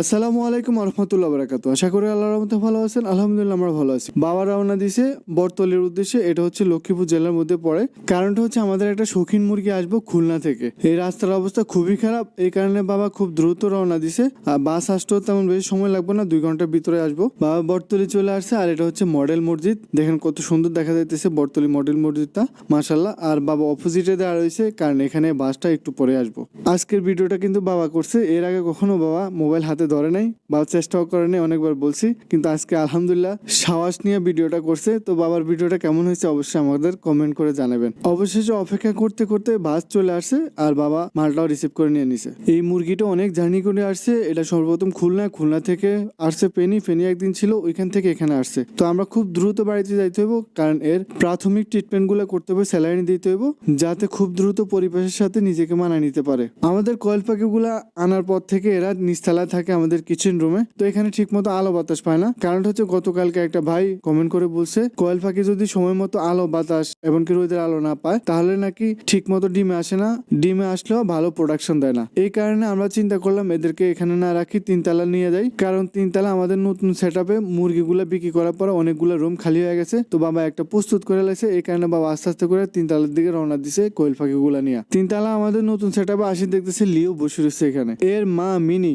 আসসালামু আলাইকুম রহমতুল্লাহ বারাকাতু আশা করি আল্লাহ রহমতে ভালো আছেন, আলহামদুলিল্লাহ আমরা ভালো আছি। বাবা রওনা দিছে বরতলের উদ্দেশ্যে, এটা হচ্ছে লক্ষ্মীপুর জেলার মধ্যে পড়ে। কারণটা হচ্ছে আমাদের একটা শৌখিন মুরগি আসব খুলনা থেকে। এই রাস্তার অবস্থা খুবই খারাপ, এই কারণে বাবা খুব দ্রুত রওনা দিছে আর বাস আসতেও তেমন বেশি সময় লাগবে না, দুই ঘণ্টার ভিতরে আসব। বাবা বরতলি চলে আসছে, আর এটা হচ্ছে মডেল মসজিদ। দেখেন কত সুন্দর দেখা যাইতেছে বরতলি মডেল মসজিদটা মাশাল্লাহ আর বাবা অপোজিটে দেওয়া রয়েছে, কারণ এখানে বাসটা একটু পরে আসব। আজকের ভিডিওটা কিন্তু বাবা করছে, এর আগে কখনো বাবা মোবাইল হাতে ধরে নাই বাবা চেষ্টাও করে নাই, অনেকবার বলছি। কিন্তু আজকে আলহামদুলিল্লাহ সাহস নিয়ে ভিডিওটা করছে। তো বাবার ভিডিওটা কেমন হয়েছে অবশ্যই আমাদের কমেন্ট করে জানাবেন। অবশেষে অপেক্ষা করতে করতে বাস চলে আসছে আর বাবা মালটাও রিসিভ করে নিয়ে নিছে। এই মুরগিটা অনেক জার্নি করে আসছে। এটা সর্বপ্রথম খুলনা খুলনা থেকে আসছে ফেনি। ফেনি একদিন ছিল, ওইখান থেকে এখানে আসছে। তো আমরা খুব দ্রুত বাড়িতে যাইতে হইব, কারণ এর প্রাথমিক ট্রিটমেন্টগুলো করতে হবে, স্যালাইন দিতে হইব, যাতে খুব দ্রুত পরিবেশের সাথে নিজেকে মানায় নিতে পারে। আমাদের কয়েল পাখিগুলা আনার পর থেকে এরা নিচতলায় থাকে আমাদের কিচেন রুমে তো এখানে ঠিক মতো আলো বাতাস পায় না। কারণ হচ্ছে গতকালকে একটা ভাই কমেন্ট করে বলছে, কয়েল পাখি যদি সময় মতো আলো বাতাস, এমনকি রোদের আলো না পায়, তাহলে নাকি ঠিক মতো ডিমে আসে না? ডিমে আসলেও ভালো প্রোডাকশন দেয় না। এই কারণে আমরা চিন্তা করলাম এদেরকে এখানে না রাখি, তিনতলা নিয়ে যাই। কারণ তিনতলা আমাদের নতুন সেট আপে মুরগিগুলো বিক্রি করার পর অনেকগুলো রুম খালি হয়ে গেছে। তো বাবা একটা প্রস্তুত করে লেছে, এই কারণে বাবা আস্তে আস্তে করে তিনতলার দিকে রওনা দিছে কোয়েল পাখিগুলো নিয়ে। তিনতলা আমাদের নতুন সেট আপে আসি দেখতেছে লিও বসে রয়েছে এখানে। এর মা মিনি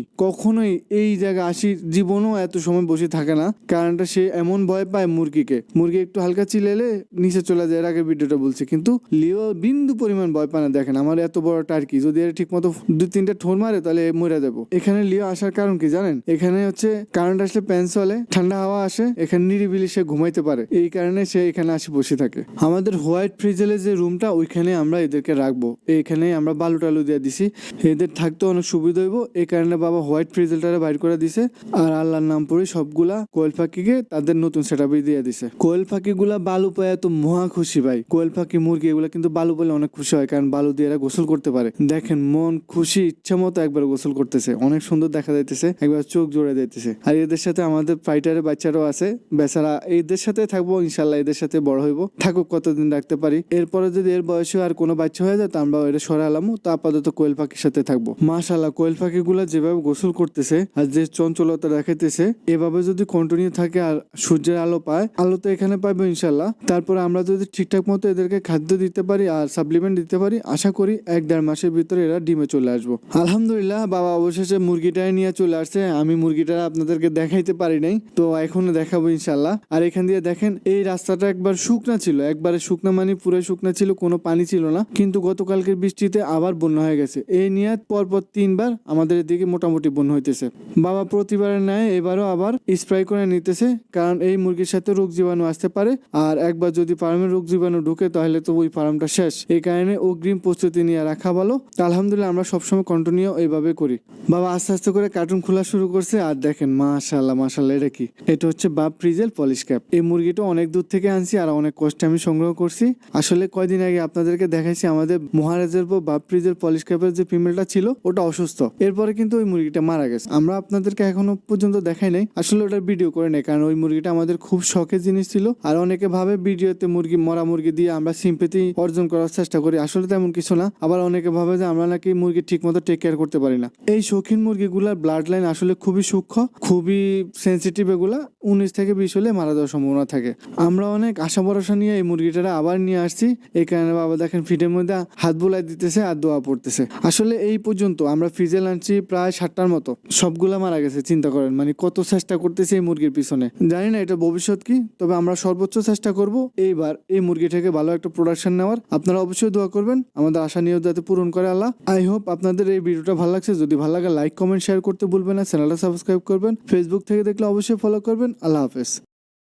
কখনোই এই জায়গায় আসি জীবনও এত সময় বসে থাকে না। কারণটা সে এমন ভয় পায় মুরগিকে। মুরগি একটু হালকা চিলেলে নিচে চলে যায়। এর আগে ভিডিওটা বলছি। কিন্তু লিও বিন্দু পরিমাণ ভয় পায় না। দেখেন, আমার এত বড় টার্কি যদি এর ঠিক মতো দু তিনটা ঠোর মারে, তাহলে মরে দেবো এখানে লিও আসার কারণ কি জানেন? এখানে হচ্ছে কারেন্ট আসলে প্যান চলে, ঠান্ডা হাওয়া আসে, এখানে নিরিবিলি সে ঘুমাইতে পারে। এই কারণে সে এখানে আসে বসে থাকে। আমাদের হোয়াইট ফ্রিজেলের যে রুমটা ওইখানে আমরা এদেরকে রাখব। এইখানে আমরা বালু টালু দিয়ে দিছি। এদের থাকতে অনেক সুবিধা হইব। এই কারণে বাবা হোয়াইট ফ্রিজেলটারে বাইর করে দিছে আর আল্লাহর নাম পড়ে সবগুলা কোয়েল পাখিকে তাদের নতুন সেট দিয়ে দিছে। কোয়েল পাখিগুলা বালু পায় তো মহা খুশি ভাই। কোয়েল পাখি, মুরগি এগুলা কিন্তু বালু পেলে অনেক খুশি হয় কারণ বালু দিয়ে এরা গোসল করতে পারে। দেখেন মন খুশি, ইচ্ছা মতো একবার গোসল করতেছে। অনেক সুন্দর দেখা যাইতেছে, একবার চোখ জোড়ে যাইতেছে। আর এদের সাথে আমাদের ফাইটারের বাচ্চারাও আছে। বেচারা এদের সাথে থাকব ইনশাল্লাহ এদের সাথে বড় হইব। থাকুক, কতদিন রাখতে পারি। এরপরে যদি এর বয়সে আর কোনো বাচ্চা হয়ে যায়, তা আমরা এটা সরালামও তা আপাতত কোয়েল পাখির সাথে থাকব। মাশাল্লাহ কোয়েল পাখিগুলা যেভাবে গোসল করতেছে আর যে চঞ্চলতা দেখাইতেছে, এভাবে যদি কন্টিনিউ থাকে আর সূর্যের আলো পায়, আলো তো এখানে পাইবো ইনশাল্লাহ তারপরে আমরা যদি ঠিকঠাক মতো এদেরকে খাদ্য দিতে পারি আর সাপ্লিমেন্ট দিতে পারি, আশা করি এক দেড় মাসের ভিতরে এরা ডিমে চলে আসব। আলহামদুলিল্লাহ, বাবা অবশেষে মুরগিটাই নিয়ে চলে আসছে। আমি মুরগিটা আপনাদেরকে দেখাইতে পারি নাই, তো এখনও দেখাবো ইনশাল্লাহ আর এখান দিয়ে দেখেন, এই রাস্তাটা একবার শুকনা ছিল। একবারে শুকনা মানে পুরো শুকনা ছিল, কোনো পানি ছিল না। কিন্তু গতকালকের বৃষ্টিতে আবার বন্যা হয়ে গেছে। এই নিয়ে পরপর তিনবার আমাদের এদিকে মোটামুটি বন্যা হইতেছে বাবা প্রতিবারের ন্যায় এবারও আবার স্প্রে করে নিতেছে, কারণ এই মুরগির সাথে রোগ জীবাণু আসতে পারে। আর একবার যদি ফার্মে রোগ জীবাণু ঢুকে, তাহলে তো ওই ফার্মটা শেষ। এই কারণে অগ্রিম প্রস্তুতি নিয়ে রাখা ভালো। আলহামদুলিল্লাহ, আমরা সবসময় কন্টিনিউ এইভাবে করি। বাবা আস্তে আস্তে করে কার্টুন খোলা শুরু করছে, আর দেখেন মাশাল্লাহ মাশাল্লাহ এটা কি? এটা হচ্ছে বাপ ফ্রিজেল পলিশ ক্যাপ এই মুরগিটা অনেক দূর থেকে আনছি, আর অনেক কষ্টে আমি সংগ্রহ করছি। আসলে কয়দিন আগে আপনাদেরকে দেখাইছি, আমাদের মহারাজের বাপ ফ্রিজের পলিশ ক্যাপের যে ফিমেলটা ছিল, ওটা অসুস্থ। এরপরে কিন্তু ওই মুরগিটা মারা গেছে। আমরা আপনাদেরকে এখনও পর্যন্ত দেখাই নাই। আসলে ওটার ভিডিও করে নেই, কারণ ওই মুরগিটা আমাদের খুব শখের জিনিস ছিল। আর অনেকে ভাবে ভিডিওতে মুরগি, মরা মুরগি দিয়ে আমরা সিম্পেতি অর্জন করার চেষ্টা করি। আসলে তেমন কিছু না। আবার অনেকে ভাবে যে আমরা নাকি মুরগি ঠিক মতো টেক কেয়ার করতে পারি না। এই শৌখিন মুরগিগুলার ব্লাড লাইন আসলে খুবই সূক্ষ্ম, খুবই সেন্সিটিভ এগুলা। উনিশ থেকে বিশ হলে মারা যাওয়ার সম্ভাবনা থাকে। আমরা অনেক আশা ভরসা নিয়ে এই মুরগিটারা আবার নিয়ে আসছি। এই কারণে বাবা দেখেন ফিটের মধ্যে হাত বোলাই দিতেছে, আর দোয়া পড়তেছে। আসলে এই পর্যন্ত আমরা ফ্রিজে আনছি প্রায় ষাটটার মতো। সবগুলা মারা গেছে, চিন্তা করেন। মানে কত চেষ্টা করতেছে এই মুরগির পিছনে। জানি না এটা ভবিষ্যৎ কি, তবে আমরা সর্বোচ্চ চেষ্টা করব এইবার এই মুরগিটাকে ভালো একটা প্রোডাকশন নেওয়ার। আপনারা অবশ্যই দোয়া করবেন। আমাদের আশা নিয়ে যাতে পূরণ করে আল্লাহ। আই হোপ আপনাদের এই ভিডিওটা ভালো লাগছে। যদি ভালো লাগে লাইক কমেন্ট শেয়ার করতে ভুলবেন না। চ্যানেলটা সাবস্ক্রাইব করবেন। ফেসবুক থেকে দেখলে অবশ্যই ফলো করবেন। আল্লাহ হাফেজ।